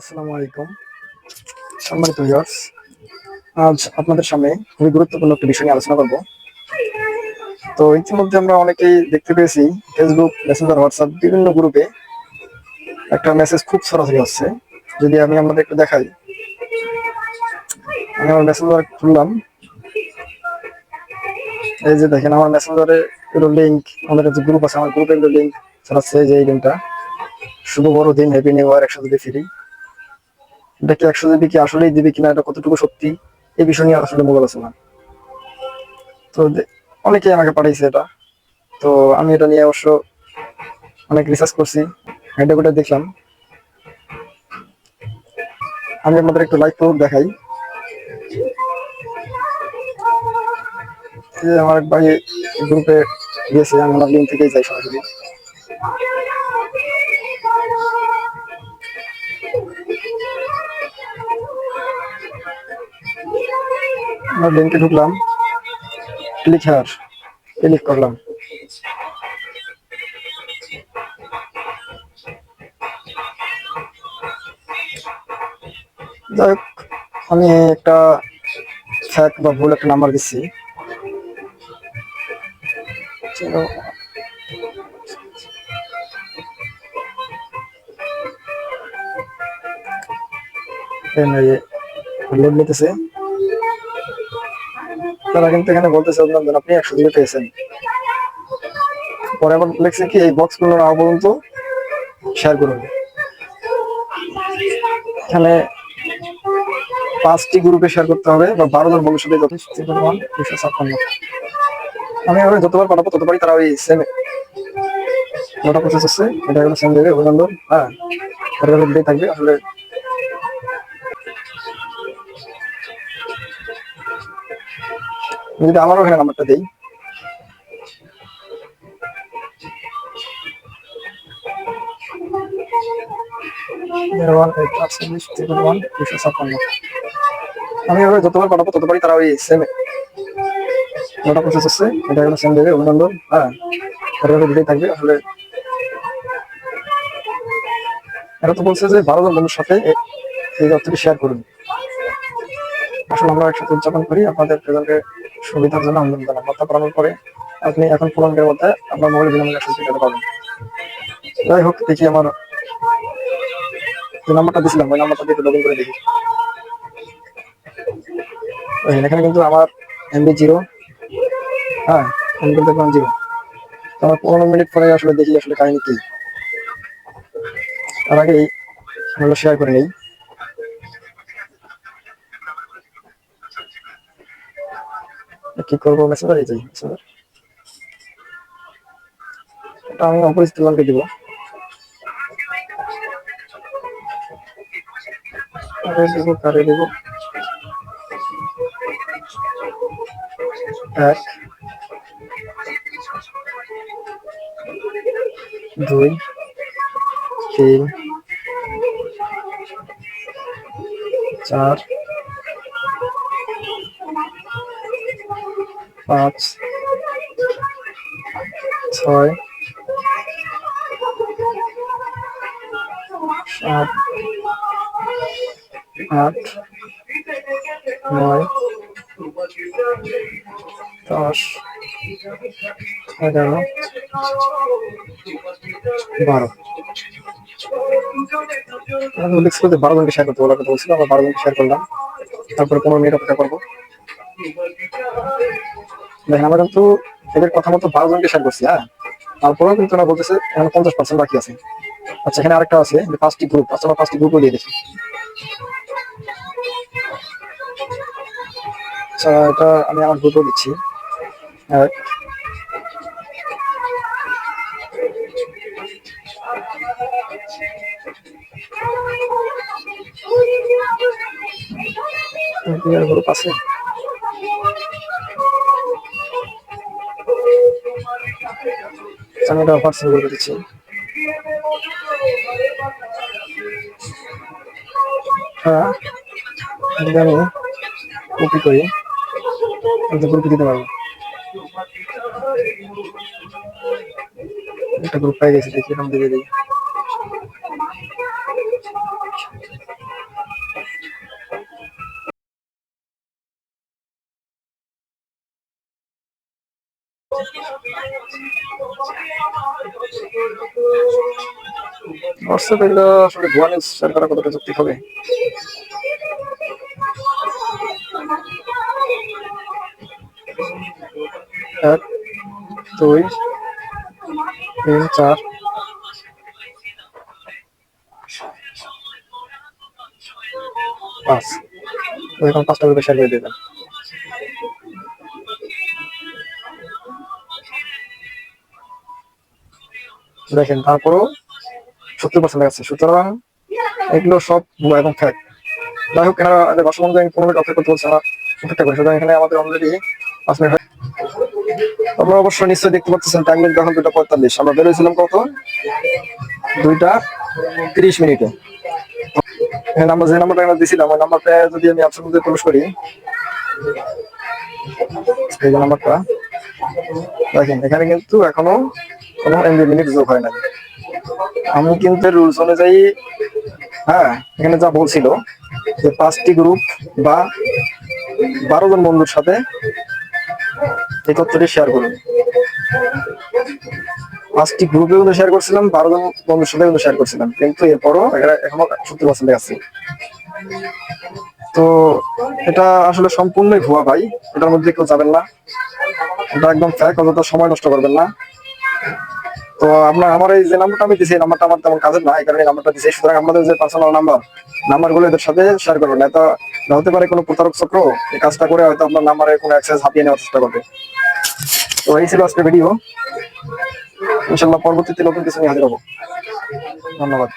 আসসালামু আলাইকুম। সম্মানিত ভিউয়ার্স আজ আপনাদের সামনে খুবই গুরুত্বপূর্ণ একটি বিষয় নিয়ে আলোচনা করব। তো ইতিমধ্যে আমরা অনেকেই দেখতে পেয়েছি ফেসবুক মেসেঞ্জার হোয়াটসঅ্যাপ বিভিন্ন গ্রুপে একটা মেসেজ খুব সরাসরি হচ্ছে যদি আমি আপনাদের একটু দেখাই। আমি আমার মেসেঞ্জার খুললাম। এই যে দেখেন, আমার মেসেঞ্জারে একটু লিঙ্ক আমাদের যে গ্রুপ আছে, আমার গ্রুপে একটু লিঙ্ক ছড়াচ্ছে যে এই লিঙ্কটা শুভ বড়দিন happy new year GB free এটা কি একশো জিবি কি আসলেই দিবে কিনা এটা কতটুকু সত্যি, এই বিষয় নিয়ে আসলে মূল আলোচনা তো অনেকেই আমাকে পাঠিয়েছে এটা। তো আমি এটা নিয়ে অবশ্য অনেক রিসার্চ করছি ঘুটে দেখলাম। আমি আপনাদের একটু লাইভ প্রুফ দেখাই। আমার এক ভাই গ্রুপে গিয়েছে, আমি লিঙ্ক থেকেই যাই সরাসরি। আমার লিঙ্কে ঢুকলাম ক্লিক ক্লিক করলাম। যাই হোক, আমি একটা ফ্যাক বা ভুল একটা নাম্বার দিচ্ছি লোড নিতেছে। তারা কিন্তু এখানে আপনি একশো পেয়েছেন। পরে আবার কি, এই শেয়ার করুন। এখানে পাঁচটি গ্রুপে শেয়ার করতে হবে বা বারো জন ভবিষ্যতে যথেষ্ট পরিমাণ দুশো ছাপ্পান্ন। আমি এভাবে যতবার পাঠাবো ততবারই তারা ওই সেম ওটা প্রসেস হচ্ছে। এটা সেম দেবে অভিনন্দন। হ্যাঁ থাকবে। আসলে যদি আমারও এখানে নাম্বারটা দিই। আমি এভাবে যতবার পাঠাবো ততবারই তারা ওই সেম ওটা প্রসেস হচ্ছে, এটা হলো সেম দেবে, অভিনন্দন। হ্যাঁ হলো দিতেই থাকবে, আসলে এরা তো বলছে যে বারো জন বন্ধুর সাথে এই তথ্যটি শেয়ার করুন। আসলে আমরা একসাথে উদযাপন করি, আপনাদের প্রেজেন্টে সুবিধার জন্য আন্দোলন জানান বার্তা পাঠানোর পরে আপনি এখন পনেরো মধ্যে আপনার মোবাইল বিনামূল্যে একশো টাকা পাবেন যাই হোক, দেখি আমার যে নাম্বারটা দিয়েছিলাম, ওই নাম্বারটা দিয়ে লগ ইন করে দেখি। এখানে কিন্তু আমার এমবি জিরো হ্যাঁ কিন্তু এখন জিরো আমার পনেরো মিনিট পরে আসলে দেখি আসলে কাহিনী কি। তার আগে আমরা শেয়ার করে নিই। কি করব? মেসেঞ্জার যাই মেসেঞ্জার আমি অপরিচিত জনকে দিব। কারে দিব কারে দিব? এক, দুই, তিন, চার পাঁচ, ছয়, সাত, আট, নয়, দশ, এগারো, বারো। লিখছিল যে বারো জনকে শেয়ার করতে বলার কথা বলছিল আমরা বারো জনকে শেয়ার করলাম। তারপরে পনেরো মিনিট অপেক্ষা করব। দেখেন, আমরা কিন্তু এদের কথা মতো বারো জনকে শেয়ার করছি হ্যাঁ? তারপরেও কিন্তু ওরা বলতেছে এখন পঞ্চাশ পার্সেন্ট বাকি আছে। আচ্ছা এখানে আরেকটা আছে পাঁচটি গ্রুপ আচ্ছা আমরা পাঁচটি গ্রুপও দিয়ে দেখি। আচ্ছা এটা আমি আমার গ্রুপও দিচ্ছি। গ্রুপ আছে? আমি এটা শুরু করে দিচ্ছি। হ্যাঁ যদি আমি কপি করি। আমি গ্রুপে দিতে পারব। একটা গ্রুপ পাই গেছি, দেখি, এরকম দিয়ে দিই এগুলো আসলে করা কতটা হবে? এক, দুই, তিন, চার। পাঁচ। এখন পাঁচটা গ্রুপে শেয়ার করে দেবেন দেখেন, তারপরও সত্তর পার্সেন্ট আছে। সুতরাং এগুলো সব এবং ফ্যাক। যাই হোক, এনারা দশ মিনিট আমি পনেরো অপেক্ষা করতে বলছে, আমরা অপেক্ষা করি। সুতরাং এখানে আমাদের অলরেডি পাঁচ মিনিট হয়। আপনারা অবশ্যই নিশ্চয়ই দেখতে পাচ্ছেন টাইম মিনিট এখন দুটা পঁয়তাল্লিশ। আমরা বেরোয়েছিলাম কত? দুইটা তিরিশ মিনিটে। এখানে আমরা যে নাম্বারটা এখানে দিয়েছিলাম ওই নাম্বারটা যদি আমি অপশন মধ্যে প্রবেশ করি, এই নাম্বারটা দেখেন, এখানে কিন্তু এখনও কোনো যোগ হয় না। আমি কিন্তু রুলস অনুযায়ী হ্যাঁ এখানে যা বলছিল যে পাঁচটি গ্রুপ বা বারো জন বন্ধুর সাথে এই তথ্যটি শেয়ার করুন। পাঁচটি গ্রুপে কিন্তু শেয়ার করছিলাম, বারো জন বন্ধুর সাথে কিন্তু শেয়ার করছিলাম। কিন্তু এরপরও এখনও সত্তর পার্সেন্ট আছে। তো এটা আসলে সম্পূর্ণই ভুয়া ভাই। এটার মধ্যে কেউ যাবেন না। এটা একদম ফ্যাক অযথা সময় নষ্ট করবেন না। তো আপনার আমার এই যে নাম্বারটা আমি দিছি, এই নাম্বারটা আমার তেমন কাজের না এই কারণে নাম্বারটা দিছি সুতরাং আমাদের যে পার্সোনাল নাম্বার নাম্বারগুলো এদের সাথে শেয়ার করবেন তো হতে পারে কোনো প্রতারক চক্র, এই কাজটা করে হয়তো আপনার নাম্বারে কোনো অ্যাক্সেস হাতিয়ে নেওয়ার চেষ্টা করবে। তো এই ছিল আজকে ভিডিও ইনশাল্লাহ পরবর্তীতে নতুন কিছু নিয়ে হাজির হব। ধন্যবাদ।